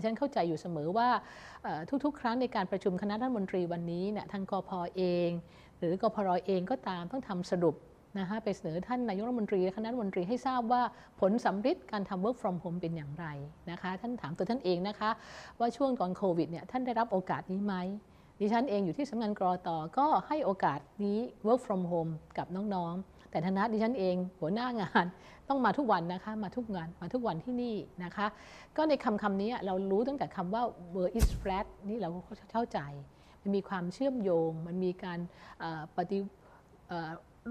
ดิฉันเข้าใจอยู่เสมอว่าทุกๆ ครั้งในการประชุมคณะรัฐมนตรีวันนี้เนี่ยทางกพอเอง หรือกพรเองก็ตามต้องทำสรุปนะคะไปเสนอท่านนายกรัฐมนตรีและคณะรัฐมนตรีให้ทราบว่าผลสำฤทธิ์การทำ work from home เป็นอย่างไรนะคะท่านถามตัวท่านเองนะคะ ว่าช่วงก่อนโควิดเนี่ยท่านได้รับโอกาสนี้ไหมดิฉันเองอยู่ที่สำนักงานกรอต่อก็ให้โอกาสนี้ work from home กับน้องๆ แต่ทนัดิฉันเองหัวหน้างานต้องมาทุกวันนะคะมาทุกงานมาทุกวันที่นี่นะคะ ก็ในคำคำนี้เรารู้ตั้งแต่คำว่า world is flat นี่เราก็เข้าใจ มันมีความเชื่อมโยง มันมีการปฏิ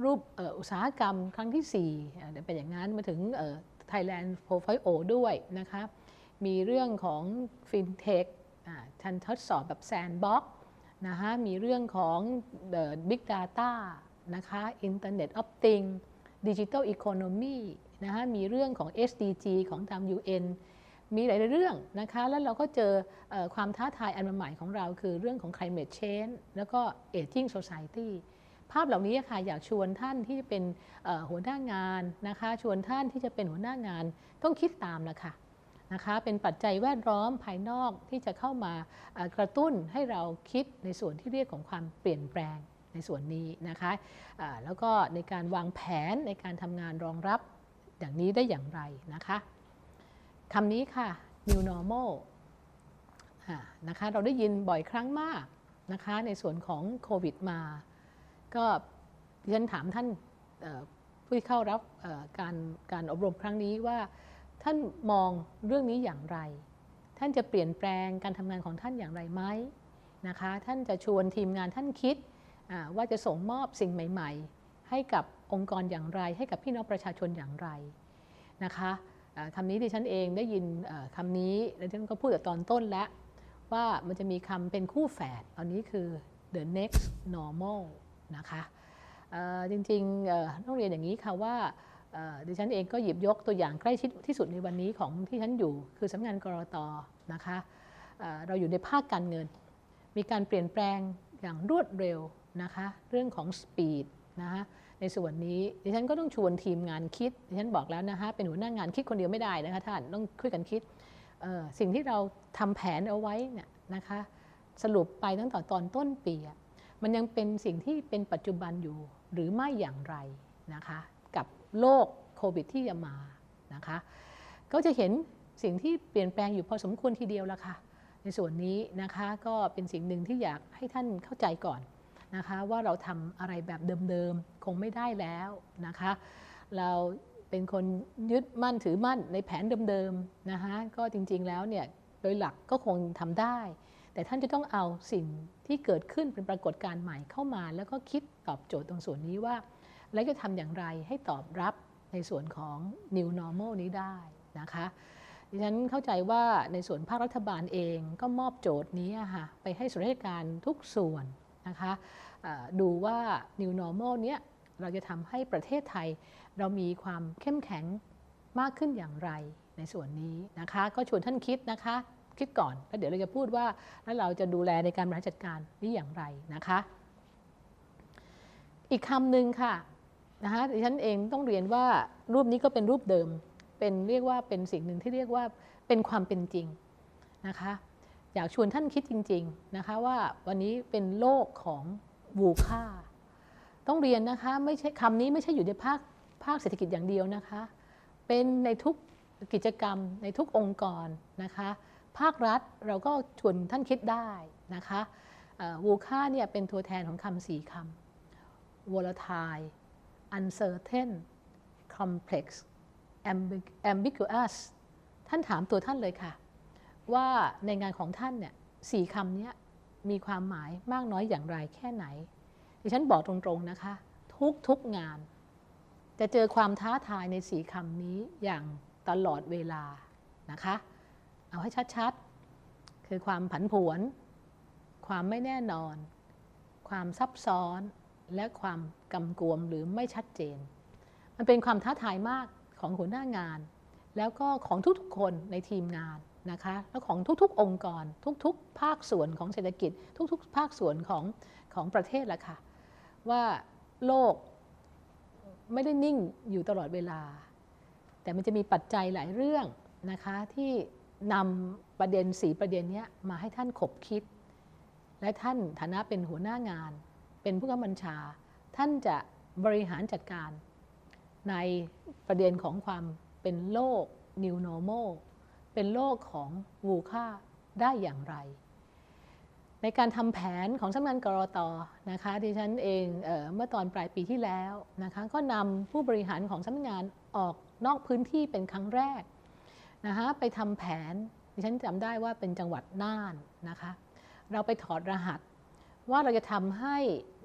รูปอุตสาหกรรมครั้งที่ 4 เป็นอย่างนั้นมาถึง Thailand Profile ด้วยนะคะมีเรื่องของ FinTech ทันทดสอบแบบแซนบ็อกนะคะมีเรื่องของ Big Data นะคะ Internet of Things Digital Economy นะคะมีเรื่องของ SDG ของทาง UN มีหลายเรื่องนะคะ แล้วเราก็เจอความท้าทายอันใหม่ของเราคือเรื่องของ climate change แล้วก็ aging society ภาพเหล่านี้ค่ะอยากชวนท่านที่จะเป็นหัวหน้างานนะคะ ชวนท่านที่จะเป็นหัวหน้างานต้องคิดตามละค่ะนะคะ เป็นปัจจัยแวดล้อมภายนอกที่จะเข้ามากระตุ้นให้เราคิดในส่วนที่เรียกของความเปลี่ยนแปลง ในส่วนนี้นะคะะแล้วก็ในการวางแผนในการทำงานรองรับอย่างนี้ได้อย่างไรนะคะคำนี้ค่ะ new normal นะคะเราได้ยินบ่อยครั้งมากนะคะในส่วนของโควิดมา ก็ดิฉันถามท่านผู้ที่เข้ารับการการอบรมครั้งนี้ว่าท่านมองเรื่องนี้อย่างไร ท่านจะเปลี่ยนแปลงการทำงานของท่านอย่างไรไหมนะคะ ท่านจะชวนทีมงานท่านคิด ว่าจะส่งมอบสิ่งใหม่ ๆ ให้กับองค์กรอย่างไร ให้กับพี่น้องประชาชนอย่างไรนะคะคำนี้ดิฉันเองได้ยินคำนี้แล้วท่านก็พูดแต่ตอนต้นแล้ว ว่ามันจะมีคำเป็นคู่แฝดตอนนี้คือ the next normal นะคะจริงๆต้องเรียนอย่างนี้ค่ะว่าดิฉันเองก็หยิบยกตัวอย่างใกล้ชิดที่สุดในวันนี้ของที่ฉันอยู่ คือสำนักงานกรอตนะคะเราอยู่ในภาคการเงิน มีการเปลี่ยนแปลงอย่างรวดเร็ว นะคะเรื่องของสปีดนะคะในส่วนนี้ดิฉันก็ต้องชวนทีมงานคิดดิฉันบอกแล้วนะคะเป็นหัวหน้างงานคิดคนเดียวไม่ได้นะคะท่านต้องคุยกันคิดสิ่งที่เราทำแผนเอาไว้เนี่ยนะคะสรุปไปตั้งแต่ตอนต้นปีมันยังเป็นสิ่งที่เป็นปัจจุบันอยู่หรือไม่อย่างไรนะคะกับโลกโควิดที่จะมานะคะก็จะเห็นสิ่งที่เปลี่ยนแปลงอยู่พอสมควรทีเดียวละค่ะในส่วนนี้นะคะก็เป็นสิ่งหนึ่งที่อยากให้ท่านเข้าใจก่อน นะคะว่าเราทำอะไรแบบเดิมๆ คงไม่ได้แล้วนะคะ เราเป็นคนยึดมั่นถือมั่นในแผนเดิมๆนะคะก็จริงๆแล้วเนี่ยโดยหลักก็คงทำได้ แต่ท่านจะต้องเอาสิ่งที่เกิดขึ้นเป็นปรากฏการณ์ใหม่เข้ามา แล้วก็คิดตอบโจทย์ตรงส่วนนี้ว่า แล้วจะทำอย่างไรให้ตอบรับในส่วนของ new normal นี้ได้นะคะดิฉันเข้าใจว่าในส่วนภาครัฐบาลเองก็มอบโจทย์นี้ค่ะไปให้ส่วนราชการทุกส่วน นะคะดูว่า new normal เนี้ยเราจะทำให้ประเทศไทย เรามีความเข้มแข็งมากขึ้นอย่างไรในส่วนนี้นะคะ ก็ชวนท่านคิดนะคะ คิดก่อนแล้วเดี๋ยวเราจะพูดว่าแล้วเราจะดูแลในการบริหารจัดการนี้อย่างไรนะคะ อีกคำหนึ่งค่ะนะคะดิฉันเองต้องเรียนว่ารูปนี้ก็เป็นรูปเดิม เป็นเรียกว่าเป็นสิ่งหนึ่งที่เรียกว่าเป็นความเป็นจริงนะคะ อยากชวนท่านคิดจริง ๆนะคะว่าวันนี้เป็นโลกของวูค่า ต้องเรียนนะคะไม่ใช่คำนี้ไม่ใช่อยู่ในภาคภาคเศรษฐกิจอย่างเดียวนะคะ เป็นในทุกกิจกรรมในทุกองค์กรนะคะ ภาครัฐเราก็ชวนท่านคิดได้นะคะวูค่าเนี่ยเป็นตัวแทนของคำสี่คำ volatile uncertain complex ambiguous ท่านถามตัวท่านเลยค่ะ ว่าในงานของท่านเนี่ยสี่คำนี้มีความหมายมากน้อยอย่างไรแค่ไหน ดิฉันบอกตรงๆนะคะ ทุกทุกงาน จะเจอความท้าทายในสี่คำนี้อย่างตลอดเวลานะคะ เอาให้ชัดๆ คือความผันผวน ความไม่แน่นอน ความซับซ้อน และความกำกวมหรือไม่ชัดเจน มันเป็นความท้าทายมากของหัวหน้างาน แล้วก็ของทุกๆคนในทีมงาน นะคะแล้วของทุกๆ องค์กร ทุกๆ ภาคส่วนของเศรษฐกิจ ทุกๆ ภาคส่วนของของประเทศละค่ะว่าโลกไม่ได้นิ่งอยู่ตลอดเวลา แต่มันจะมีปัจจัยหลายเรื่องนะคะที่นำประเด็นสีประเด็นนี้มาให้ท่านขบคิด และท่านฐานะเป็นหัวหน้างาน เป็นผู้กำกับบัญชา ท่านจะบริหารจัดการในประเด็นของความเป็นโลก new normal เป็นโลกของวูค่าได้อย่างไร ในการทำแผนของสำนักงานกรตนะคะที่ฉันเองเออเมื่อตอนปลายปีที่แล้วนะคะก็นำผู้บริหารของสำนักงานออกนอกพื้นที่เป็นครั้งแรกนะคะไปทำแผนดิฉันจำได้ว่าเป็นจังหวัดน่านนะคะเราไปถอดรหัสว่าเราจะทำให้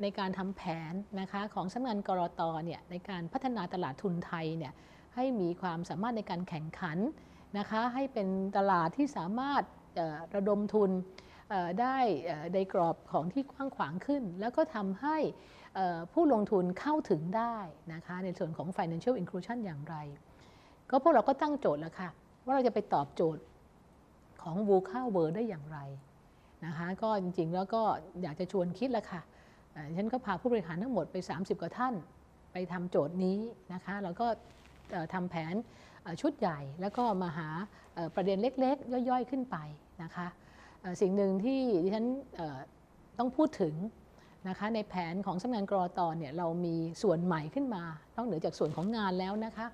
ในการทำแผนนะคะของสำนักงานกรตเนี่ยในการพัฒนาตลาดทุนไทยเนี่ยให้มีความสามารถในการแข่งขัน นะคะให้เป็นตลาดที่สามารถระดมทุนได้ในกรอบของที่กว้างขวางขึ้น แล้วก็ทำให้ผู้ลงทุนเข้าถึงได้นะคะในส่วนของ financial inclusion อย่างไร ก็พวกเราก็ตั้งโจทย์แล้วค่ะ ว่าเราจะไปตอบโจทย์ของ v u c a w o r l d ได้อย่างไรนะคะก็จริงๆแล้วก็อยากจะชวนคิดแล้วค่ะฉันก็พาผู้บริหารทั้งหมดไป 30 กว่าท่าน ไปทำโจทย์นี้นะคะแล้วก็ทำแผน ชุดใหญ่ แล้วก็มาหาประเด็นเล็ก ๆ ย่อยๆขึ้นไปนะคะสิ่งหนึ่งที่ดิฉันต้องพูดถึงนะคะในแผนของสำนักงานกรอตเนี่ยเรามีส่วนใหม่ขึ้นมานอกเหนือจากส่วนของงานแล้วนะคะ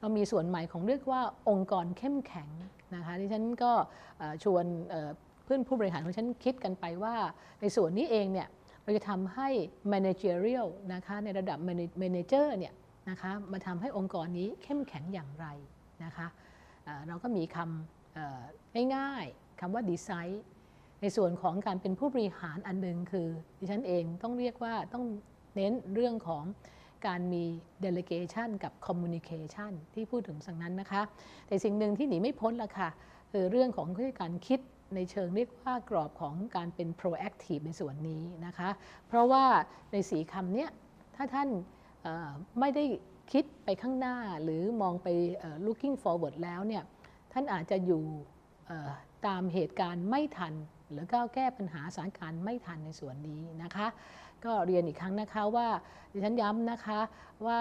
เรามีส่วนใหม่ของเรียกว่าองค์กรเข้มแข็งนะคะที่ฉันก็ชวนเอ่อเพื่อนผู้บริหารของฉันคิดกันไปว่า ในส่วนนี้เองเนี่ยเราจะทำให้ managerial นะคะในระดับ manager เนี่ย นะคะมาทำให้องค์กรนี้เข้มแข็งอย่างไรนะคะเราก็มีคำง่ายๆคำว่า design ในส่วนของการเป็นผู้บริหารอันหนึ่งคือดิฉันเองต้องเรียกว่าต้องเน้นเรื่องของการมี delegation กับ communication ที่พูดถึงสังนั้นนะคะ แต่สิ่งหนึ่งที่หนีไม่พ้นละค่ะ คือเรื่องของการคิดในเชิงเรียกว่ากรอบของการเป็น proactive ในส่วนนี้นะคะ เพราะว่าในสีคำเนี้ยถ้าท่าน ไม่ได้คิดไปข้างหน้าหรือมองไป looking forward แล้วเนี่ยท่านอาจจะอยู่ตามเหตุการณ์ไม่ทัน หรือก้าวแก้ปัญหาสถานการณ์ไม่ทันในส่วนนี้นะคะ ก็เรียนอีกครั้งนะคะว่าดิฉันย้ำนะคะว่า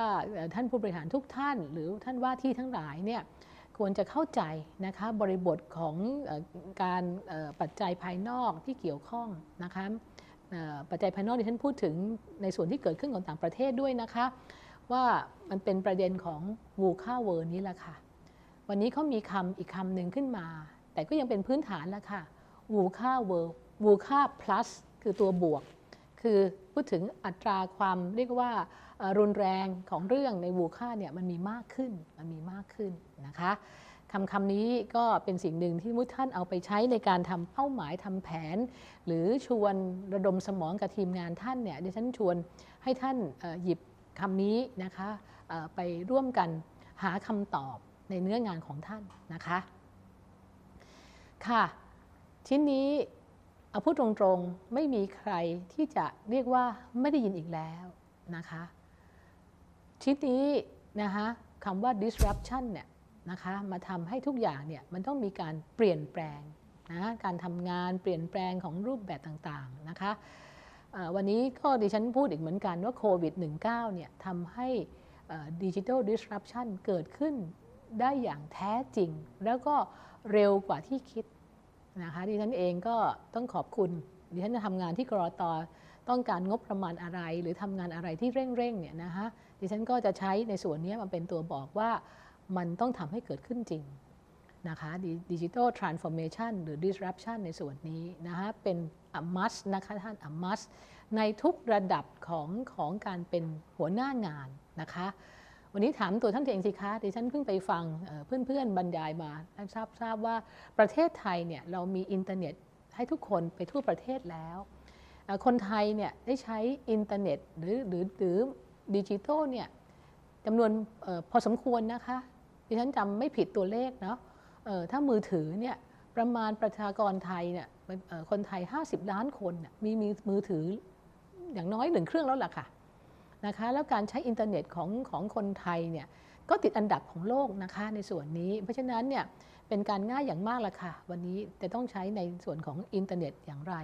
ท่านผู้บริหารทุกท่าน หรือท่านว่าที่ทั้งหลายเนี่ยควรจะเข้าใจนะคะบริบทของการปัจจัยภายนอกที่เกี่ยวข้องนะคะ ปัจจัยภายนอกที่ฉันพูดถึงในส่วนที่เกิดขึ้นของต่างประเทศด้วยนะคะ ว่ามันเป็นประเด็นของวูค่าเวอร์นี้แหละค่ะ วันนี้เขามีคำอีกคำหนึ่งขึ้นมา แต่ก็ยังเป็นพื้นฐานแล้วค่ะวูค่าเวอร์วูค่า plus คือตัวบวก คือพูดถึงอัตราความเรียกว่ารุนแรงของเรื่องในวูค่าเนี่ยมันมีมากขึ้นมันมีมากขึ้นนะคะ คำคำนี้ก็เป็นสิ่งหนึ่งที่มุท่านเอาไปใช้ในการทำเป้าหมายทำแผน หรือชวนระดมสมองกับทีมงานท่านเนี่ยดิฉันชวนให้ท่านหยิบคำนี้นะคะไปร่วมกันหาคำตอบในเนื้องานของท่านนะคะ ค่ะ ชิ้นนี้เอาพูดตรงๆไม่มีใครที่จะเรียกว่าไม่ได้ยินอีกแล้วนะคะ ชิ้นนี้นะคะคำว่า disruption เนี่ย นะคะมาทำให้ทุกอย่างเนี่ยมันต้องมีการเปลี่ยนแปลงนะการทำงานเปลี่ยนแปลงของรูปแบบต่างๆนะคะวันนี้ก็ดิฉันพูดอีกเหมือนกันว่าโควิด -19 เนี่ยทำให้ดิจิทัล disruption เกิดขึ้นได้อย่างแท้จริง แล้วก็เร็วกว่าที่คิดนะคะดิฉันเองก็ต้องขอบคุณ ดิฉันจะทำงานที่กรอตอต้องการงบประมาณอะไร หรือทำงานอะไรที่เร่งๆเนี่ยนะคะดิฉันก็จะใช้ในส่วนนี้มาเป็นตัวบอกว่า มันต้องทำให้เกิดขึ้นจริงนะคะดิจิทัลทรานส์ฟอร์เมชันหรือ disruption ในส่วนนี้นะคะเป็น a must นะคะท่าน a must ในทุกระดับของของการเป็นหัวหน้างานนะคะ วันนี้ถามตัวท่านเองสิคะดิฉันเพิ่งไปฟังเอ่อเพื่อนๆ บรรยายมาทราบทราบว่าประเทศไทยเนี่ยเรามีอินเทอร์เน็ตให้ทุกคนไปทั่วประเทศแล้ว คนไทยเนี่ยได้ใช้อินเทอร์เน็ตหรือหรือหรือดิจิทัลเนี่ยจำนวนออพอสมควรนะคะ ดิฉันจำไม่ผิดตัวเลขเนาะถ้ามือถือเนี่ยประมาณประชากรไทยเนี่ยคนไทย 50 ล้านคนมีมีมือถืออย่างน้อยหนึ่งเครื่องแล้วล่ะค่ะนะคะแล้วการใช้อินเทอร์เน็ตของของคนไทยเนี่ยก็ติดอันดับของโลกนะคะในส่วนนี้ เพราะฉะนั้นเนี่ยเป็นการง่ายอย่างมากละค่ะ วันนี้จะต้องใช้ในส่วนของอินเทอร์เน็ตอย่างไร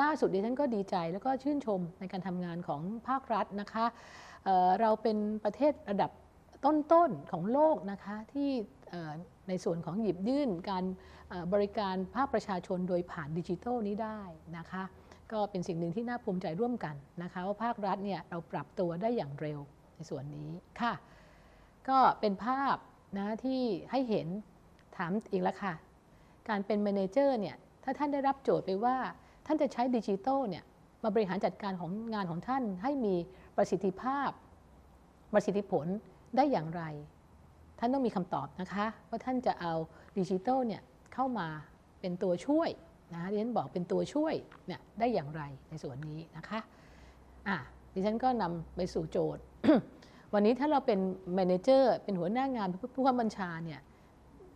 ล่าสุดดิฉันก็ดีใจแล้วก็ชื่นชมในการทำงานของภาครัฐนะคะเเราเป็นประเทศระดับ ต้นๆของโลกนะคะที่ในส่วนของหยิบยื่นการบริการภาคประชาชนโดยผ่านดิจิทัลนี้ได้นะคะก็เป็นสิ่งหนึ่งที่น่าภูมิใจร่วมกันนะคะว่าภาครัฐเนี่ยเราปรับตัวได้อย่างเร็วในส่วนนี้ค่ะ ก็เป็นภาพนะที่ให้เห็นถามอีกแล้วค่ะ การเป็นแมเนเจอร์เนี่ยถ้าท่านได้รับโจทย์ไปว่า ท่านจะใช้ดิจิทัลเนี่ยมาบริหารจัดการของงานของท่านให้มีประสิทธิภาพประสิทธิผล ได้อย่างไร ท่านต้องมีคำตอบนะคะว่าท่านจะเอาดิจิทัลเนี่ยเข้ามาเป็นตัวช่วยนะดิฉันบอกเป็นตัวช่วยเนี่ยได้อย่างไรในส่วนนี้นะคะอะดิฉันก็นำไปสู่โจทย์ วันนี้ถ้าเราเป็นแมเนเจอร์เป็นหัวหน้างานผู้ข้าบัญชาเนี่ย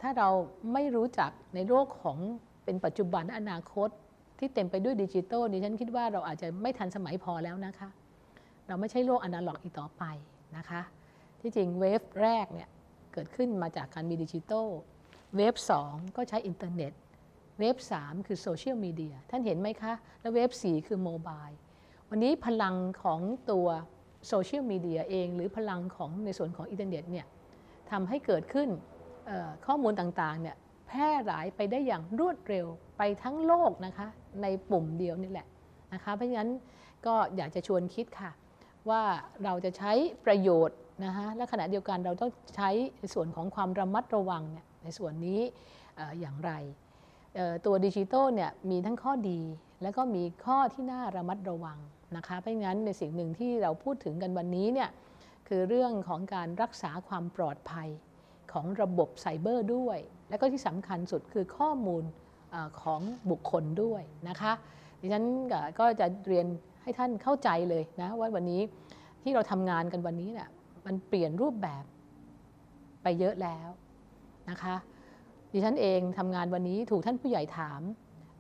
ถ้าเราไม่รู้จักในโลกของเป็นปัจจุบันและอนาคตที่เต็มไปด้วยดิจิทัลดิฉันคิดว่าเราอาจจะไม่ทันสมัยพอแล้วนะคะ เราไม่ใช่โลกอนาล็อกอีกต่อไปนะคะ ที่จริงเวฟแรกเนี่ยเกิดขึ้นมาจากการมีดิจิทัลเวฟ2ก็ใช้อินเทอร์เน็ต เวฟ3คือโซเชียลมีเดียท่านเห็นไหมคะ แล้วเวฟ4คือโมบายวันนี้พลังของตัวโซเชียลมีเดียเอง หรือพลังของในส่วนของอินเทอร์เน็ตเนี่ยทำให้เกิดขึ้นข้อมูลต่างๆเนี่ยแพร่หลายไปได้อย่างรวดเร็วไปทั้งโลกนะคะในปุ่มเดียวนี่แหละนะคะเพราะฉะนั้นก็อยากจะชวนคิดค่ะ ว่าเราจะใช้ประโยชน์ นะคะและขณะเดียวกันเราต้องใช้ในส่วนของความระมัดระวังเนี่ยในส่วนนี้อย่างไร ตัวดิจิทัลเนี่ยมีทั้งข้อดี และก็มีข้อที่น่าระมัดระวังนะคะเพราะงั้นในสิ่งหนึ่งที่เราพูดถึงกันวันนี้เนี่ยคือเรื่องของการรักษาความปลอดภัยของระบบไซเบอร์ด้วย และก็ที่สำคัญสุดคือข้อมูลอของบุคคลด้วยนะคะดิฉันก็ก็จะเรียนให้ท่านเข้าใจเลยนะว่าวันนี้ที่เราทำงานกันวันนี้เนี่ย มันเปลี่ยนรูปแบบไปเยอะแล้วนะคะดิฉันเองทำงานวันนี้ถูกท่านผู้ใหญ่ถาม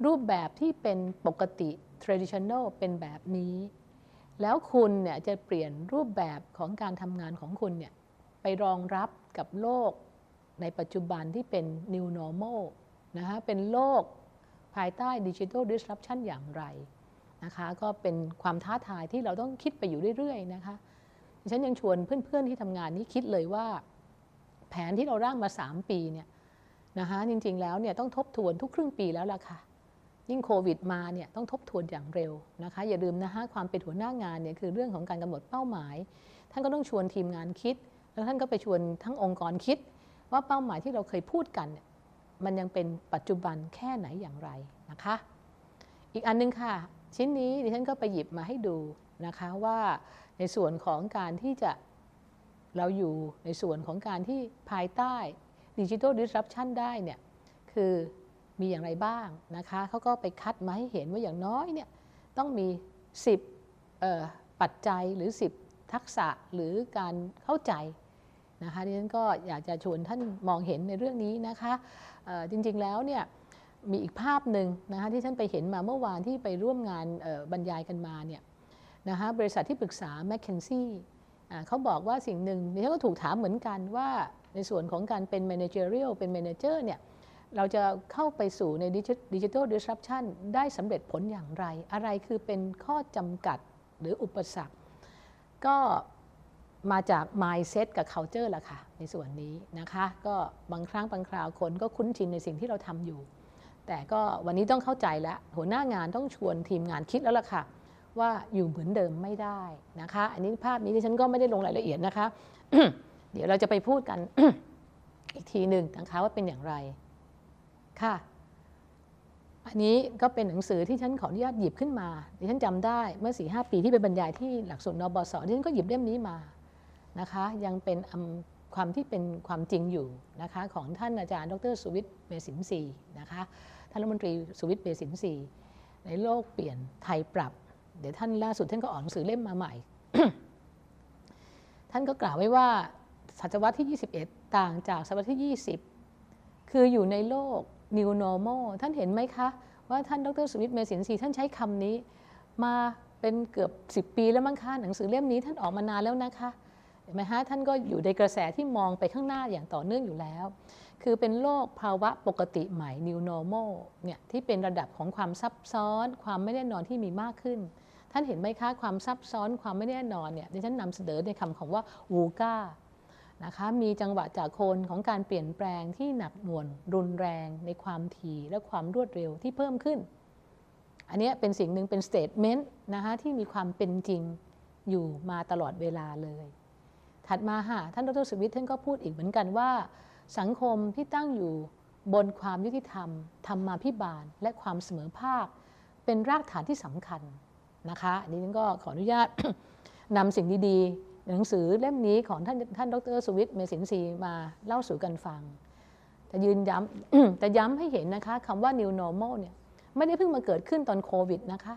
รูปแบบที่เป็นปกติ traditional เป็นแบบนี้ แล้วคุณเนี่ยจะเปลี่ยนรูปแบบของการทำงานของคุณเนี่ยไปรองรับกับโลกในปัจจุบันที่เป็น new normal นะคะเป็นโลกภายใต้ digital disruption อย่างไรนะคะก็เป็นความท้าทายที่เราต้องคิดไปอยู่เรื่อยๆนะคะ ฉันยังชวนเพื่อนๆที่ทำงานนี้คิดเลยว่า แผนที่เราร่างมา 3 ปีเนี่ยนะคะจริงๆแล้วเนี่ยต้องทบทวนทุกครึ่งปีแล้วล่ะค่ะยิ่งโควิดมาเนี่ยต้องทบทวนอย่างเร็วนะคะอย่าลืมนะคะความเป็นหัวหน้างานเนี่ยคือเรื่องของการกำหนดเป้าหมาย ท่านก็ต้องชวนทีมงานคิด แล้วท่านก็ไปชวนทั้งองค์กรคิด ว่าเป้าหมายที่เราเคยพูดกันมันยังเป็นปัจจุบันแค่ไหนอย่างไรนะคะ อีกอันนึงค่ะ ชิ้นนี้ดิฉันก็ไปหยิบมาให้ดูนะคะว่า ในส่วนของการที่จะเราอยู่ในส่วนของการที่ภายใต้ดิจิทัลดิสรัปชันได้เนี่ยคือมีอย่างไรบ้างนะคะเขาก็ไปคัดมาให้เห็นว่าอย่างน้อยเนี่ยต้องมี 10 ปัจจัยหรือ 10 ทักษะหรือการเข้าใจนะคะดิฉันก็อยากจะชวนท่านมองเห็นในเรื่องนี้นะคะจริงๆแล้วเนี่ยมีอีกภาพหนึ่งนะคะที่ฉันไปเห็นมาเมื่อวานที่ไปร่วมงานบรรยายกันมาเนี่ย นะคะบริษัทที่ปรึกษา m c k เคนซี่เขาบอกว่าสิ่งหนึ่งดิฉันก็ถูกถามเหมือนกันว่าในส่วนของการเป็น managerial เป็น manager เนี่ยเราจะเข้าไปสู่ในดิจิทัล disruption ได้สำเร็จผลอย่างไร อะไรคือเป็นข้อจำกัดหรืออุปสรรค ก็มาจาก mindset กับ culture ละค่ะ ในส่วนนี้นะคะ ก็บางครั้งบางคราวคนก็คุ้นชินในสิ่งที่เราทำอยู่ แต่ก็วันนี้ต้องเข้าใจแล้ว หัวหน้างานต้องชวนทีมงานคิดแล้วล่ะค่ะ ว่าอยู่เหมือนเดิมไม่ได้นะคะ อันนี้ภาพนี้ที่ฉันก็ไม่ได้ลงรายละเอียดนะคะ เดี๋ยวเราจะไปพูดกันอีกทีหนึ่งนะคะว่าเป็นอย่างไรค่ะ อันนี้ก็เป็นหนังสือที่ฉันขออนุญาตหยิบขึ้นมาดิฉันจำได้เมื่อ4ีหปีที่ไปบรรยายที่หลักสูตรนบสดิฉันก็หยิบเล่มนี้มานะคะ ยังเป็นความที่เป็นความจริงอยู่นะคะของท่านอาจารย์ ดรสุวิทย์เบสินสีนะคะท่านรัฐมนตรีสุวิทย์เบสินสีในโลกเปลี่ยนไทยปรับ เดี๋ยวท่านล่าสุดท่านก็ออกหนังสือเล่มมาใหม่ ท่านก็กล่าวไว้ว่าศตวรรษที่ 21 ต่างจากศตวรรษที่ 20 คืออยู่ในโลก new normal ท่านเห็นไหมคะ ว่าท่านดรสุวิทย์เมสินทรีท่านใช้คำนี้ มาเป็นเกือบ 10 ปีแล้วมั้งคะหนังสือเล่มนี้ท่านออกมานานแล้วนะคะเห็นไหมฮะท่านก็อยู่ในกระแสที่มองไปข้างหน้าอย่างต่อเนื่องอยู่แล้ว คือเป็นโลกภาวะปกติใหม่ new normal เนี่ยที่เป็นระดับของความซับซ้อน ความไม่แน่นอนที่มีมากขึ้น ท่านเห็นไหมคะความซับซ้อนความไม่แน่นอนเนี่ยดิฉันนำเสนอในคำของว่าวูกานะคะมีจังหวะจากโคนของการเปลี่ยนแปลงที่หนักหน่วงรุนแรงในความถี่และความรวดเร็วที่เพิ่มขึ้น อันนี้เป็นสิ่งหนึ่งเป็นสเตทเมนต์นะคะที่มีความเป็นจริงอยู่มาตลอดเวลาเลย ถัดมาค่ะท่านดรสวิทย์ท่านก็พูดอีกเหมือนกันว่า สังคมที่ตั้งอยู่บนความยุติธรรมธรรมาภิบาล และความเสมอภาค เป็นรากฐานที่สำคัญ นะคะอันนี้ฉันก็ขออนุญาตนำสิ่งดีๆ หนังสือเล่มนี้ของท่านท่านดรสวิทย์เมสินทรีมาเล่าสู่กันฟังจะยืนย้ำแต่ย้ำให้เห็นนะคะคำว่า new normal เนี่ยไม่ได้เพิ่งมาเกิดขึ้นตอนโควิดนะคะ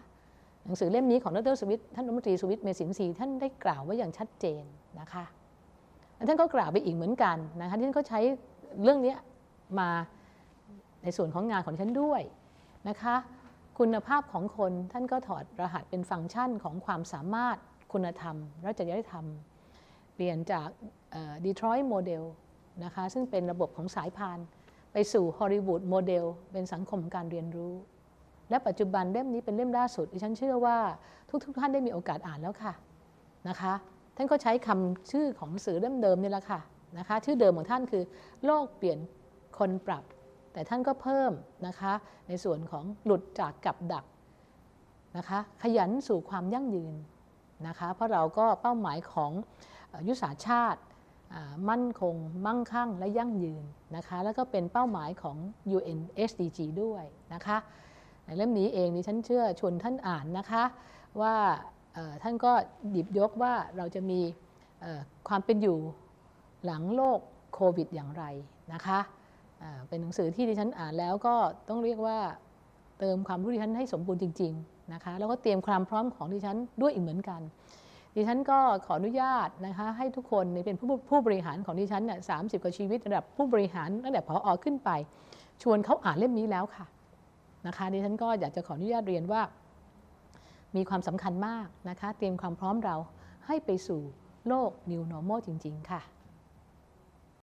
หนังสือเล่มนี้ของดรสวิทย์ท่านรัฐมนตรีสวิทย์เมสินทรีท่านได้กล่าวไว้อย่างชัดเจนนะคะท่านก็กล่าวไปอีกเหมือนกันนะคะท่านก็ใช้เรื่องนี้มาในส่วนของงานของฉันด้วยนะคะ คุณภาพของคนท่านก็ถอดรหัสเป็นฟังก์ชันของความสามารถคุณธรรมและจริยธรรม เปลี่ยนจากดีทรอยต์โมเดลนะคะซึ่งเป็นระบบของสายพาน ไปสู่ฮอลลีวูดโมเดลเป็นสังคมการเรียนรู้ และปัจจุบันเล่มนี้เป็นเล่มล่าสุดดิฉันเชื่อว่าทุกๆทท่านได้มีโอกาสอ่านแล้วค่ะนะคะท่านก็ใช้คำชื่อของหนังสือเล่มเดิมนี่แหละค่ะนะคะชื่อเดิมของท่านคือ โลกเปลี่ยนคนปรับ แต่ท่านก็เพิ่มนะคะในส่วนของหลุดจากกับดักนะคะขยันสู่ความยั่งยืนนะคะเพราะเราก็เป้าหมายของยุทธศาสตร์ชาติมั่นคง มั่งคั่ง และยั่งยืนนะคะแล้วก็เป็นเป้าหมายของ UN SDG ด้วยนะคะในเล่มนี้เองดิฉันเชื่อชวนท่านอ่านนะคะว่าท่านก็หยิบยกว่าเราจะมีความเป็นอยู่หลังโลกโควิดอย่างไรนะคะ เป็นหนังสือที่ดิฉันอ่านแล้วก็ต้องเรียกว่าเติมความรู้ดิฉันให้สมบูรณ์จริงๆนะคะแล้วก็เตรียมความพร้อมของดิฉันด้วยอีกเหมือนกัน ดิฉันก็ขออนุญาตนะคะให้ทุกคนเป็นผู้ผู้บริหารของดิฉันเนี่ยสามสิบกว่าชีวิตระดับผู้บริหารตั้งแต่พออขึ้นไป ชวนเขาอ่านเล่มนี้แล้วค่ะนะคะดิฉันก็อยากจะขออนุญาตเรียนว่า มีความสำคัญมากนะคะเตรียมความพร้อมเราให้ไปสู่โลก New Normal จริง ๆ ค่ะ